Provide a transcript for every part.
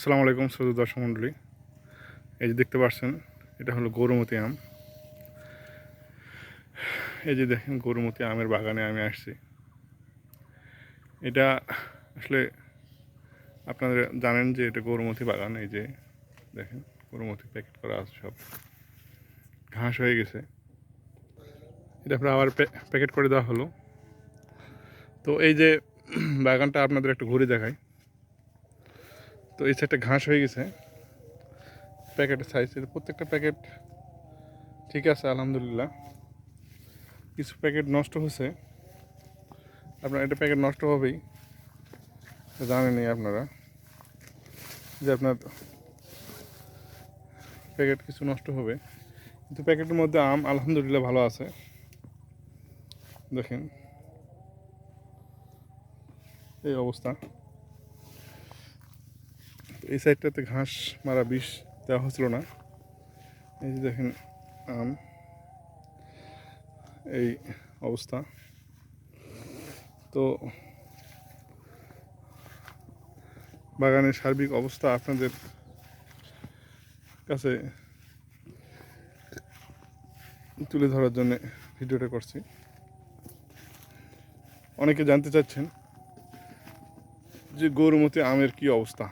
আসসালামু আলাইকুম শ্রোতা দর্শক মণ্ডলী। এই যে দেখতে পাচ্ছেন, এটা হলো গরুমতি আম। এই যে দেখেন গরুমতি আমের বাগানে আমি আসছি। এটা আসলে আপনারা জানেন যে এটা গরুমতি বাগান, এই যে দেখেন গরুমতি প্যাকেট করা আছে সব। ঘাস হয়ে গেছে। এটা আপনার আবার প্যাকেট করে দেওয়া হলো। তো এই যে বাগানটা আপনাদের একটু ঘুরে দেখাই। তো এই সাইডটা ঘাস হয়ে গেছে। প্যাকেটের সাইজ প্রত্যেকটা প্যাকেট ঠিক আছে, আলহামদুলিল্লাহ। কিছু প্যাকেট নষ্ট হয়েছে। আপনার এটা প্যাকেট নষ্ট হবেই। জানেনই আপনারা যে আপনার প্যাকেট কিছু নষ্ট হবে। কিন্তু প্যাকেটের মধ্যে আম আলহামদুলিল্লাহ ভালো আছে। দেখেন। এই অবস্থা। এই সাইডটাতে ঘাস মারা বিষ দেওয়া হচ্ছিল না। এই যে দেখেন আম। এই অবস্থা। তো বাগানের সার্বিক অবস্থা আপনাদের কাছে তুলে ধরার জন্য ভিডিওটা করছি। অনেকে জানতে চাচ্ছেন যে গরুমতি আমের কি অবস্থা?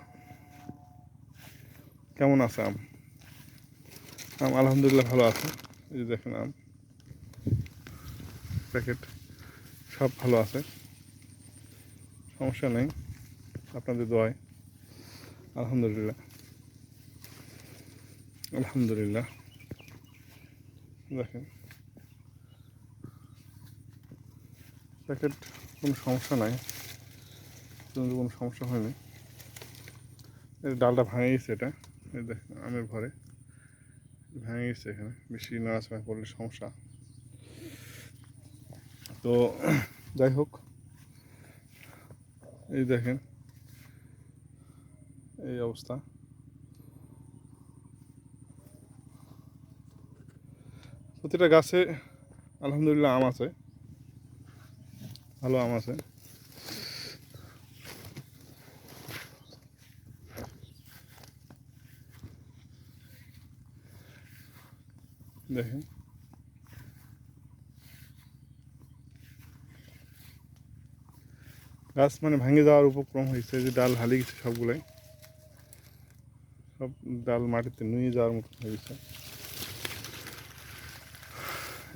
কেমন আছে আম? আম আলহামদুলিল্লাহ ভালো আছে। এই দেখেন আম। প্যাকেট সব ভালো আছে। সমস্যা নেই। আপনাদের দোয়ায়। আলহামদুলিল্লাহ। আলহামদুলিল্লাহ। দেখেন। প্যাকেট কোনো সমস্যা নাই। কোনো সমস্যা হয়নি। ডালটা ভাঙে গেছে এটা। আমের ঘরে, ভেঙে গেছে এখানে। বেশি নাড়াচাড়া করলে সমস্যা। তো যাই হোক, এই দেখেন, এই অবস্থা। প্রতিটা গাছে আলহামদুলিল্লাহ আম আছে, ভালো আম আছে। দেখেন। গাছ মানে ভেঙে যাওয়ার উপক্রম হয়েছে যে ডাল হালি গেছে সবগুলাই। সব ডাল মাটিতে নুয়ে যাওয়ার মতো হয়ে গেছে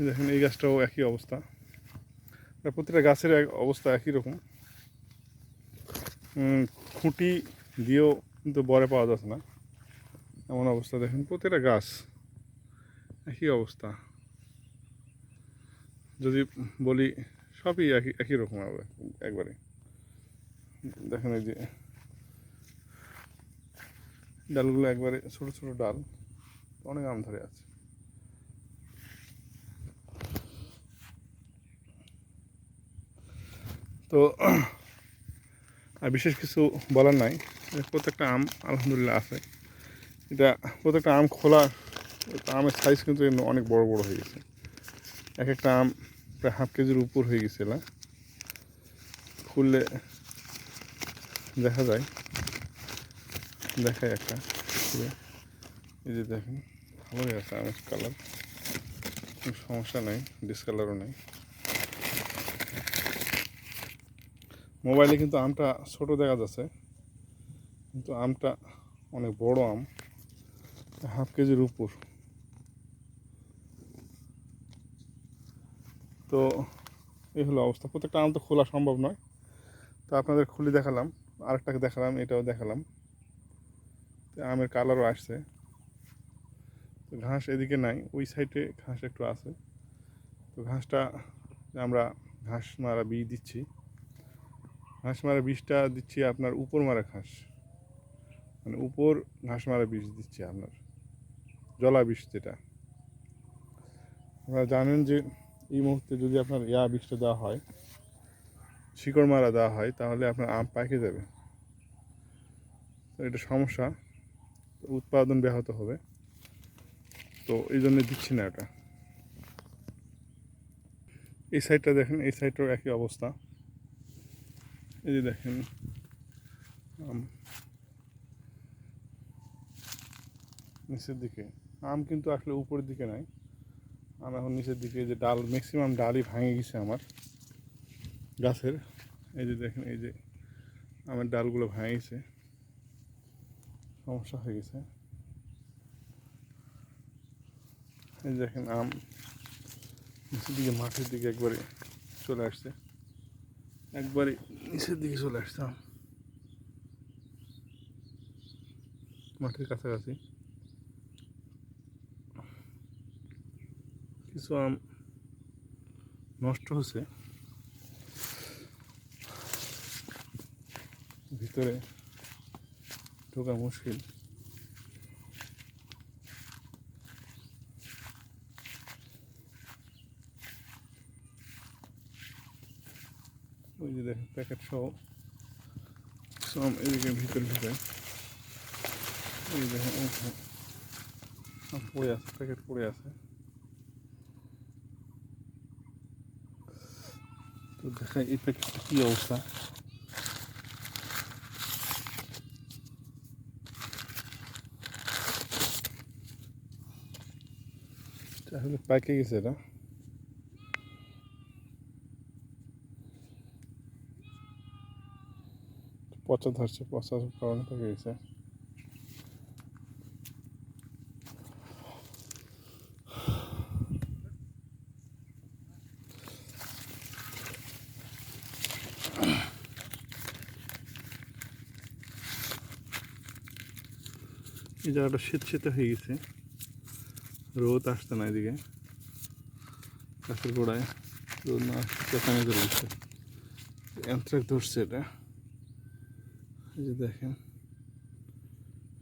দেখেন এই গাছটাও একই অবস্থা। প্রতিটা গাছের অবস্থা একই রকম। খুঁটি দিয়েও কিন্তু বরে পাওয়া যাচ্ছে না। এমন অবস্থা দেখেন প্রতিটা গাছ। একই অবস্থা। যদি বলি সবই একই একই রকম হবে একবারে। দেখেন এই যে ডালগুলো একবারে ছোট ছোট ডাল, অনেক আম ধরে আছে। তো আর বিশেষ কিছু বলার নাই, প্রত্যেকটা আম আলহামদুলিল্লাহ আছে। এটা প্রত্যেকটা আম খোলা আমের সাইজ কিন্তু অনেক বড় বড় হয়ে গেছে। এক একটা আম প্রায় হাফ কেজির উপর হয়ে গেছে না খুললে দেখা যায়। দেখায় একটা। এই যে দেখেন ভালো হয়ে আছে আমের কালার কোনো সমস্যা নেই ডিসকালারও নেই। মোবাইলে কিন্তু আমটা ছোট দেখা যাচ্ছে। কিন্তু আমটা অনেক বড় আম। হাফ কেজির উপর। তো এই হলো অবস্থা। প্রত্যেকটা আম তো খোলা সম্ভব নয়। তো আপনাদের খুলে দেখালাম, আরেকটাকে দেখালাম, এটাও দেখালাম। আমের কালারও আসছে। তো ঘাস এদিকে নাই, ওই সাইডে ঘাস একটু আছে। তো ঘাসটা আমরা ঘাস মারা বীজ দিচ্ছি। ঘাস মারা বীজটা দিচ্ছি আপনার উপর মারা ঘাস। মানে উপর ঘাস মারা বীজ দিচ্ছি আপনার। জলা বিষ যেটা। আপনারা জানেন যে এই মুহূর্তে যদি আপনার ইয়া বিষটা দেওয়া হয়, শিকড় মারা দেওয়া হয়, তাহলে আপনার আম পাকে যাবে। এটা সমস্যা। উৎপাদন ব্যাহত হবে। তো এই জন্য দিচ্ছি না এটা। এই সাইডটা দেখেন, এই সাইডটাও একই অবস্থা। এই যে দেখেন নিচের দিকে। আম কিন্তু আসলে উপরের দিকে নাই। আম এখন নিচের দিকে যে ডাল ম্যাক্সিমাম ডালই ভাঙে গেছে আমার। গাছের, এই যে দেখেন, এই যে আমের ডালগুলো ভাঙে গেছে। সমস্যা হয়ে গেছে। এই দেখেন আম, নিচের দিকে মাঠের দিকে একবারে চলে আসছে। একবারে নিচের দিকে চলে আসছে আম। মাঠের কাছাকাছি। কিছু আম নষ্ট হচ্ছে ভিতরে ঢোকা মুশকিল। ওই যে দেখেন প্যাকেট সহ আম এদিকে, ভিতরে ঢুকে দেখেন পড়ে আছে প্যাকেট পড়ে আছে। তো দেখাই এই প্যাকেটটা কী অবস্থা আসলে পাইকে গেছে এটা পচা ধরছে পচার কারণে পেকে গেছে এই শীত শীতে হয়ে গেছে। রোদ আসছে না এদিকে। গাছের গোড়ায় রোদ না চেঁচানি ধরে গেছে অ্যান্থ্রাক ধরছে এটা। এই যে দেখেন,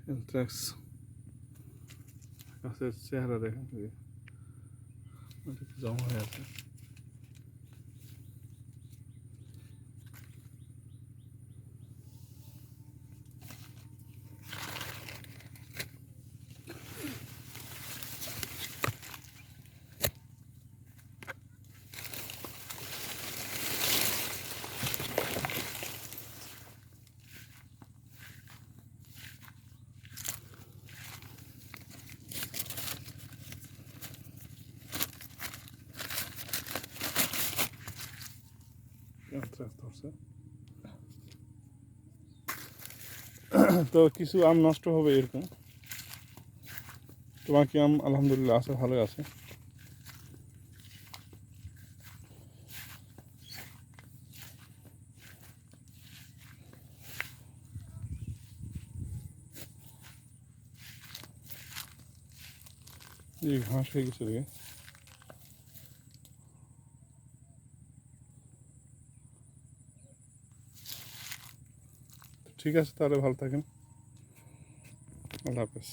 অ্যান্থ্রাক্স। গাছের চেহারা দেখেন। জমা হয়ে আছে। ধরছে তো কিছু আম নষ্ট হবে এরকম। তো বাকি আম আলহামদুলিল্লাহ আছে ভালো আছে। ঘাস হয়ে গেছে রে। ঠিক আছে তাহলে ভালো থাকেন। আল্লাহ হাফেজ।